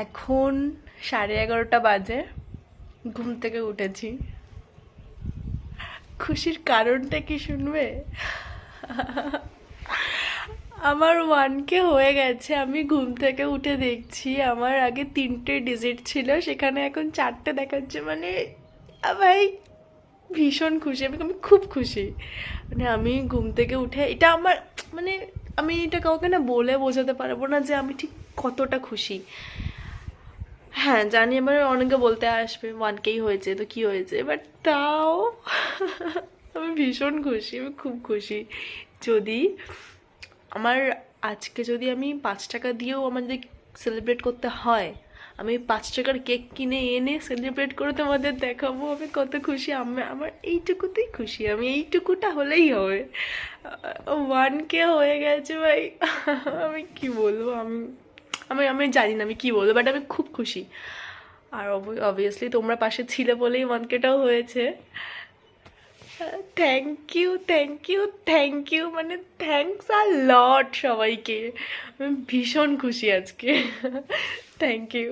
এখন সাড়ে এগারোটা বাজে, ঘুম থেকে উঠেছি। খুশির কারণটা কি শুনবে? আমার ওয়ানকে হয়ে গেছে, আমি ঘুম থেকে উঠে দেখছি, আমার আগে তিনটে ডিজিট ছিল, সেখানে এখন চারটে দেখাচ্ছে মানে ভাই, ভীষণ খুশি, আমি আমি খুব খুশি। মানে আমি ঘুম থেকে উঠে, এটা আমার মানে আমি এটা কাউকে না বলে বোঝাতে পারব না যে আমি ঠিক কতটা খুশি। হ্যাঁ জানি এবার অনেকে বলতে আসবে ওয়ানকেই হয়েছে, তো কি হয়েছে? বাট তাও আমি ভীষণ খুশি, আমি খুব খুশি। যদি আমার আজকে যদি আমি পাঁচ টাকা দিয়েও আমার যদি সেলিব্রেট করতে হয়, আমি পাঁচ টাকার কেক কিনে এনে সেলিব্রেট করে তোমাদের দেখাবো, আমি কত খুশি। আমি, আমার এইটুকুতেই খুশি, আমি এইটুকুটা হলেই হবে। ওয়ান কে হয়ে গেছে ভাই, আমি কি বলব, আমি আমি আমি জানি না আমি কি বলব বাট আমি খুব খুশি। আর অবভিয়াসলি তোমরা পাশে ছিলে বলেই মানকেটাও কেটাও হয়েছে। Thank you thank you thank you মানে থ্যাংকস আর লট সবাইকে। আমি ভীষণ খুশি আজকে। Thank you